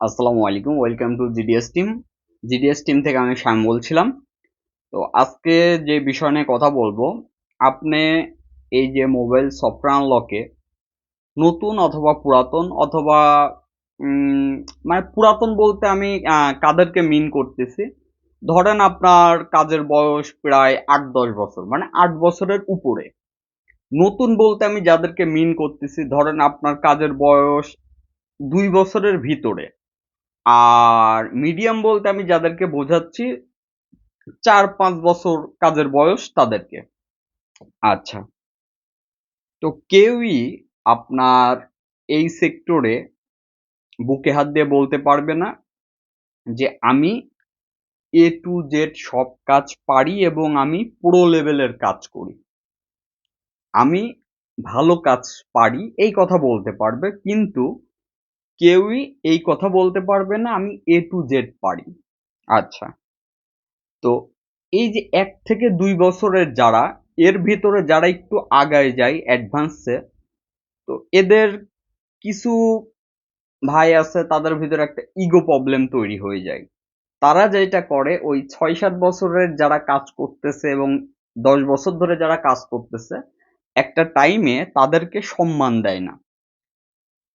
আসসালামু আলাইকুম welcome to GDS team GDS team থেকে আমি শ্যাম বলছিলাম। তো আজকে যে বিষয় নিয়ে কথা বলব, আপনি এই যে মোবাইল সফটওয়্যার আনলকে নতুন অথবা পুরাতন অথবা মানে পুরাতন বলতে আমি কাদেরকে মিন করতেছি। ধরেন আপনার কাজের বয়স প্রায় আট দশ বছর মানে আট বছরের উপরে। নতুন বলতে আমি যাদেরকে মিন করতেছি, ধরেন আপনার কাজের বয়স দুই বছরের ভিতরে। আর মিডিয়াম বলতে আমি যাদেরকে বোঝাচ্ছি, চার পাঁচ বছর কাজের বয়স তাদেরকে। আচ্ছা। তো কেউই আপনার এই সেক্টরে বুকে হাত দিয়ে বলতে পারবে না যে আমি এ টু জেড সব কাজ পারি এবং আমি পুরো লেভেলের কাজ করি। আমি ভালো কাজ পারি, এই কথা বলতে পারবে, কিন্তু কেউই এই কথা বলতে পারবে না, আমি এ টু জেড পারি। আচ্ছা। তো এই যে এক থেকে দুই বছরের যারা, এর ভিতরে যারা একটু আগায় যায় অ্যাডভান্সে, তো এদের কিছু ভাই আছে, তাদের ভিতরে একটা ইগো প্রবলেম তৈরি হয়ে যায়। তারা যেটা করে, ওই ছয় সাত বছরের যারা কাজ করতেছে এবং দশ বছর ধরে যারা কাজ করতেছে, একটা টাইমে তাদেরকে সম্মান দেয় না।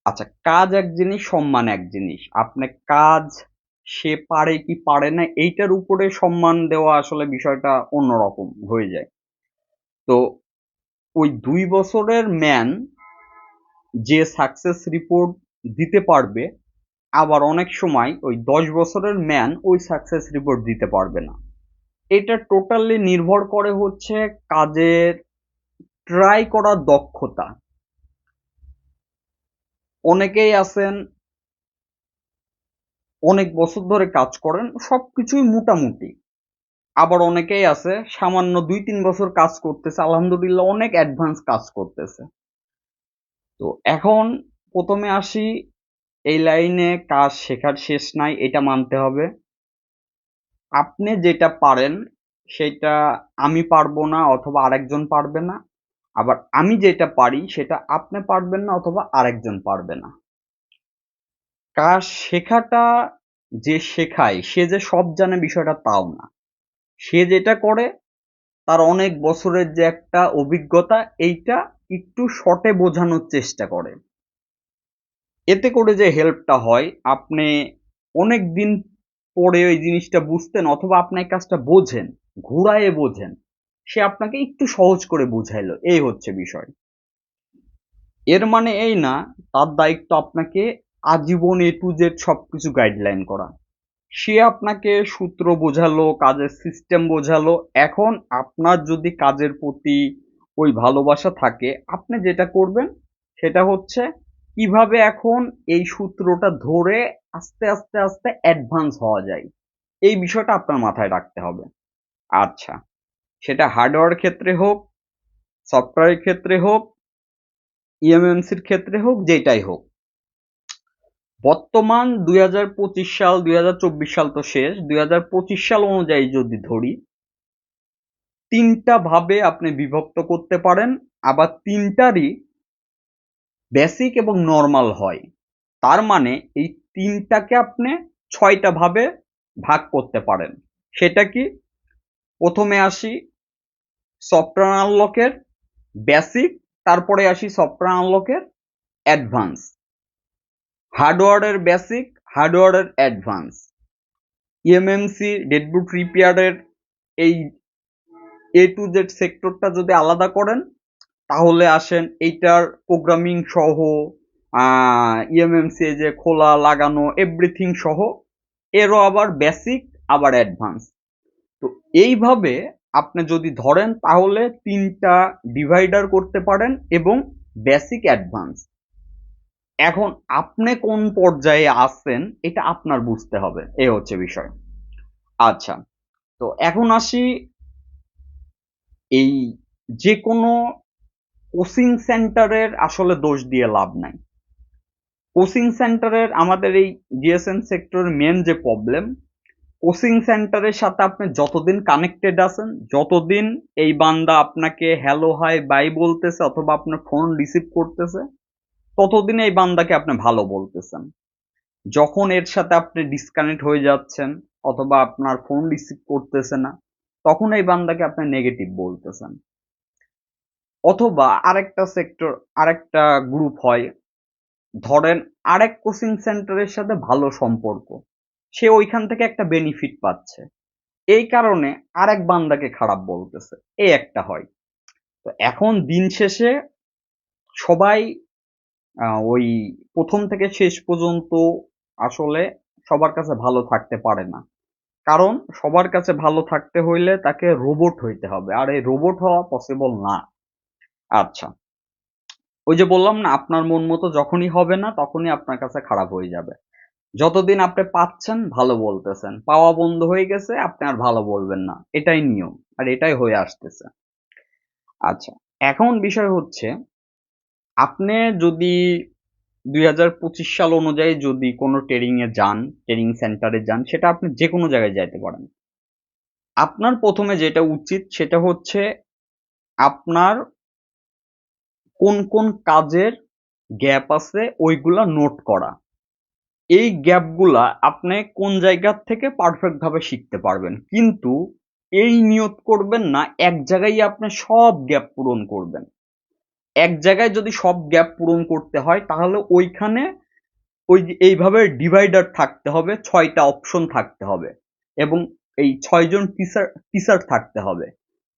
আচ্ছা কাজ এক জিনিস, সম্মান এক জিনিস। আপনি কাজ সে পারে কি পারে না, এইটার উপরে সম্মান দেওয়া আসলে বিষয়টা অন্যরকম হয়ে যায়। তো ওই দুই বছরের ম্যান যে সাকসেস রিপোর্ট দিতে পারবে, আবার অনেক সময় ওই দশ বছরের ম্যান ওই সাকসেস রিপোর্ট দিতে পারবে না। এটা টোটালি নির্ভর করে হচ্ছে কাজের, ট্রাই করার দক্ষতা। অনেকেই আছেন, অনেক বছর ধরে কাজ করেন, সবকিছুই মোটামুটি। আবার অনেকেই আছে, সামান্য দুই তিন বছর কাজ করতেছে, আলহামদুলিল্লাহ অনেক অ্যাডভান্স কাজ করতেছে। তো এখন প্রথমে আসি, এই লাইনে কাজ শেখার শেষ নাই, এটা মানতে হবে। আপনি যেটা পারেন, সেটা আমি পারব না অথবা আরেকজন পারবে না। আবার আমি যেটা পারি সেটা আপনি পারবেন না অথবা আরেকজন পারবে না। কাজ শেখাটা যে শেখায়, সে যে সব জানে বিষয়টা তাও না। সে যেটা করে, তার অনেক বছরের যে একটা অভিজ্ঞতা, এইটা একটু শর্টে বোঝানোর চেষ্টা করে। এতে করে যে হেল্পটা হয়, আপনি অনেক দিন পরে ওই জিনিসটা বুঝতেন অথবা আপনার কাজটা বোঝেন, ঘুরায়ে বোঝেন। সে আপনাকে একটু সহজ করে বুঝাইলো। এই হচ্ছে বিষয়। এর মানে এই না, তার দায়িত্ব আপনাকে আজীবন এ টু জেড সবকিছু গাইডলাইন করা। সে আপনাকে সূত্র বোঝালো, কাজের সিস্টেম বোঝালো। এখন আপনার যদি কাজের প্রতি ওই ভালোবাসা থাকে, আপনি যেটা করবেন সেটা হচ্ছে কীভাবে এখন এই সূত্রটা ধরে আস্তে আস্তে আস্তে অ্যাডভান্স হওয়া যায়। এই বিষয়টা আপনার মাথায় রাখতে হবে। আচ্ছা। সেটা হার্ডওয়্যার ক্ষেত্রে হোক সফটওয়্যারের ক্ষেত্রে হোক ইএমএমসির ক্ষেত্রে হোক, যেটাই হোক। বর্তমান দুই হাজার পঁচিশ সাল, দুই হাজার চব্বিশ সাল তো শেষ, দুই হাজার পঁচিশ সাল অনুযায়ী যদি ধরি, তিনটা ভাবে আপনি বিভক্ত করতে পারেন, আবার তিনটারই বেসিক এবং নর্মাল হয়। তার মানে এই তিনটাকে আপনি ছয়টা ভাবে ভাগ করতে পারেন। সেটা কি? প্রথমে আসি সফটওয়্যার আনলকের বেসিক তারপরে আসি সফটওয়্যার আনলকের অ্যাডভান্স হার্ডওয়্যারের বেসিক হার্ডওয়্যারের অ্যাডভান্স ইএমএমসি ডেডবুট রিপেয়ারের এই এ টু জেড সেক্টরটা যদি আলাদা করেন, তাহলে আসেন এইটার প্রোগ্রামিং সহ ইএমএমসি যে খোলা, লাগানো এভরিথিং সহ, এরও আবার বেসিক আবার অ্যাডভান্স তো এইভাবে আপনি যদি ধরেন তাহলে তিনটা ডিভাইডার করতে পারেন এবং বেসিক অ্যাডভান্স এখন আপনি কোন পর্যায়ে আছেন, এটা আপনার বুঝতে হবে। এ হচ্ছে বিষয়। আচ্ছা তো এখন আসি এই যে কোনো কোচিং সেন্টারের আসলে দোষ দিয়ে লাভ নাই। কোচিং সেন্টারের আমাদের এই জিএসএন সেক্টরের মেন যে প্রবলেম কোচিং সেন্টারের সাথে আপনি যতদিন কানেক্টেড আছেন, যতদিন এই বান্দা আপনাকে হ্যালো হাই বাই বলতেছে অথবা আপনার ফোন রিসিভ করতেছে, ততদিন এই বান্দাকে আপনি ভালো বলতেছেন। যখন এর সাথে আপনি ডিসকানেক্ট হয়ে যাচ্ছেন অথবা আপনার ফোন রিসিভ করতেছে না, তখন এই বান্দাকে আপনি নেগেটিভ বলতেছেন। অথবা আরেকটা সেক্টর আরেকটা গ্রুপ হয়, ধরেন আরেক কোচিং সেন্টারের সাথে ভালো সম্পর্ক। সে ওইখান থেকে একটা বেনিফিট পাচ্ছে। এই কারণে আরেক বান্দাকে খারাপ বলতেছে। এই একটা হয়। তো এখন দিন শেষে সবাই ওই প্রথম থেকে শেষ পর্যন্ত আসলে সবার কাছে ভালো থাকতে পারে না। কারণ সবার কাছে ভালো থাকতে হইলে তাকে রোবট হইতে হবে। আর এই রোবট হওয়া পসিবল না। আচ্ছা। ওই যে বললাম না, আপনার মন মতো যখনই হবে না, তখনই আপনার কাছে খারাপ হয়ে যাবে। যতদিন আপনি পাচ্ছেন, ভালো বলতেছেন। পাওয়া বন্ধ হয়ে গেছে, আপনি আর ভালো বলবেন না। এটাই নিয়ম, আর এটাই হয়ে আসতেছে। আচ্ছা এখন বিষয় হচ্ছে, আপনি যদি দুই হাজার পঁচিশ সাল অনুযায়ী যদি কোনো ট্রেনিং এ যান ট্রেনিং সেন্টারে যান, সেটা আপনি যে কোনো জায়গায় যাইতে পারেন। আপনার প্রথমে যেটা উচিত, সেটা হচ্ছে আপনার কোন কোন কাজের গ্যাপ আছে, ওইগুলা নোট করা। এই গ্যাপগুলা আপনি কোন জায়গার থেকে পারফেক্ট ভাবে শিখতে পারবেন। কিন্তু এই নিয়ত করবেন না, এক জায়গায় আপনি সব গ্যাপ পূরণ করবেন। এক জায়গায় যদি সব গ্যাপ পূরণ করতে হয়, তাহলে ওইখানে ওই এইভাবে ডিভাইডার থাকতে হবে, ছয়টা অপশন থাকতে হবে এবং এই ছয়জন টিচার টিচার থাকতে হবে।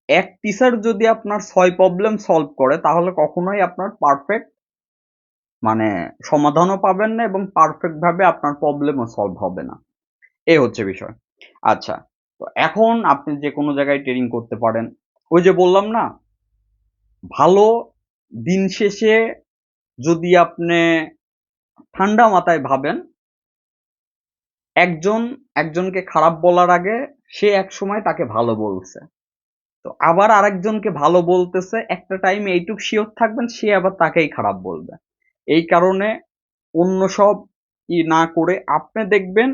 এক টিচার যদি আপনার ছয় প্রবলেম সলভ করে, তাহলে কখনোই আপনার পারফেক্ট মানে সমাধানও পাবেন না এবং পারফেক্ট ভাবে আপনার প্রবলেমও সলভ হবে না। এই হচ্ছে বিষয়। আচ্ছা তো এখন আপনি যে কোনো জায়গায় ট্রেনিং করতে পারেন, ওই যে বললাম না, ভালো দিন শেষে যদি আপনি ঠান্ডা মাথায় ভাবেন, একজন, একজনকে খারাপ বলার আগে সে এক সময় তাকে ভালো বলছে। তো আবার আরেকজনকে ভালো বলতেছে, একটা টাইমে এইটুক শিওর থাকবেন, সে আবার তাকেই খারাপ বলবে। এই কারণে অন্য সব ই না করে আপনি দেখবেন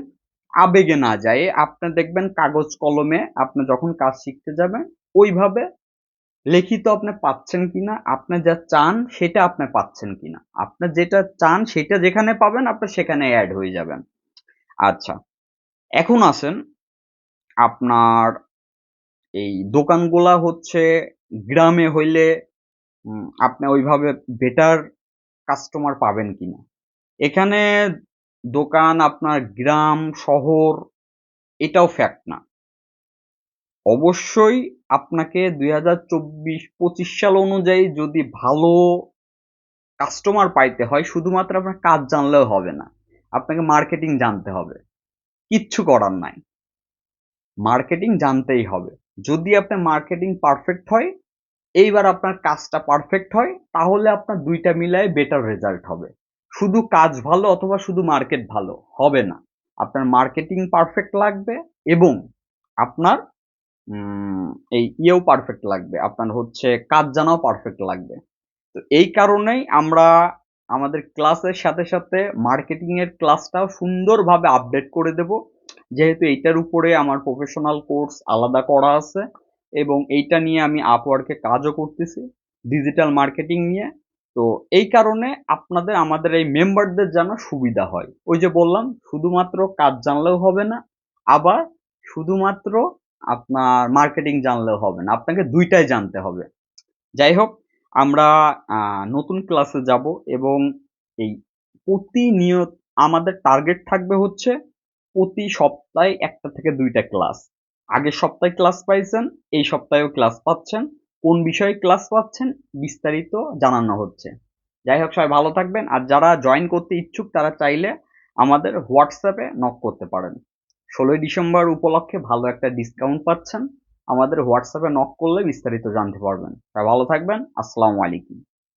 আবেগে না যায়। আপনি দেখবেন কাগজ কলমে আপনি যখন কাজ শিখতে যাবেন, ওইভাবে লিখিত আপনি পাচ্ছেন কিনা, আপনি যা চান সেটা আপনি পাচ্ছেন কিনা। আপনি যেটা চান সেটা যেখানে পাবেন, আপনি সেখানে অ্যাড হয়ে যাবেন। আচ্ছা এখন আসেন আপনার এই দোকানগুলা হচ্ছে গ্রামে হইলে আপনি ওইভাবে বেটার কাস্টমার পাবেন কিনা। এখানে দোকান, আপনার গ্রাম, শহর, এটাও ফ্যাক্ট না। অবশ্যই আপনাকে দুই হাজার চব্বিশ পঁচিশ সাল অনুযায়ী যদি ভালো কাস্টমার পাইতে হয়, শুধুমাত্র আপনার কাজ জানলেও হবে না, আপনাকে মার্কেটিং জানতে হবে। কিচ্ছু করার নাই। মার্কেটিং জানতেই হবে। যদি আপনার মার্কেটিং পারফেক্ট হয় এইবার আপনার কাজটা পারফেক্ট হয়, তাহলে আপনার দুইটা মিলায় বেটার রেজাল্ট হবে। শুধু কাজ ভালো অথবা শুধু মার্কেট ভালো, হবে না। আপনার মার্কেটিং পারফেক্ট লাগবে এবং আপনার এই ইয়েও পারফেক্ট লাগবে, আপনার হচ্ছে কাজ জানাও পারফেক্ট লাগবে। তো এই কারণেই আমরা আমাদের ক্লাসের সাথে সাথে মার্কেটিং এর ক্লাসটাও সুন্দরভাবে আপডেট করে দেব। যেহেতু এইটার উপরে আমার প্রফেশনাল কোর্স আলাদা করা আছে এবং এইটা নিয়ে আমি আপওয়ার্কে কাজও করতেছি ডিজিটাল মার্কেটিং নিয়ে। তো এই কারণে আপনাদের, আমাদের এই মেম্বারদের যেন সুবিধা হয়। ওই যে বললাম, শুধুমাত্র কাজ জানলেও হবে না, আবার শুধুমাত্র আপনার মার্কেটিং জানলেও হবে না। আপনাকে দুইটাই জানতে হবে। যাই হোক, আমরা নতুন ক্লাসে যাব এবং এই প্রতিনিয়ত, আমাদের টার্গেট থাকবে হচ্ছে প্রতি সপ্তাহে একটা থেকে দুইটা ক্লাস আগের সপ্তাহে ক্লাস পাইছেন, এই সপ্তাহেও ক্লাস পাচ্ছেন। কোন বিষয়ে ক্লাস পাচ্ছেন, বিস্তারিত জানানো হচ্ছে। যাই হোক, সবাই ভালো থাকবেন। আর যারা জয়েন করতে ইচ্ছুক, তারা চাইলে আমাদের হোয়াটসঅ্যাপে নক করতে পারেন। ষোলোই ডিসেম্বর উপলক্ষে ভালো একটা ডিসকাউন্ট পাচ্ছেন। আমাদের হোয়াটসঅ্যাপে নক করলে বিস্তারিত জানতে পারবেন। ভালো থাকবেন। আসসালামু আলাইকুম।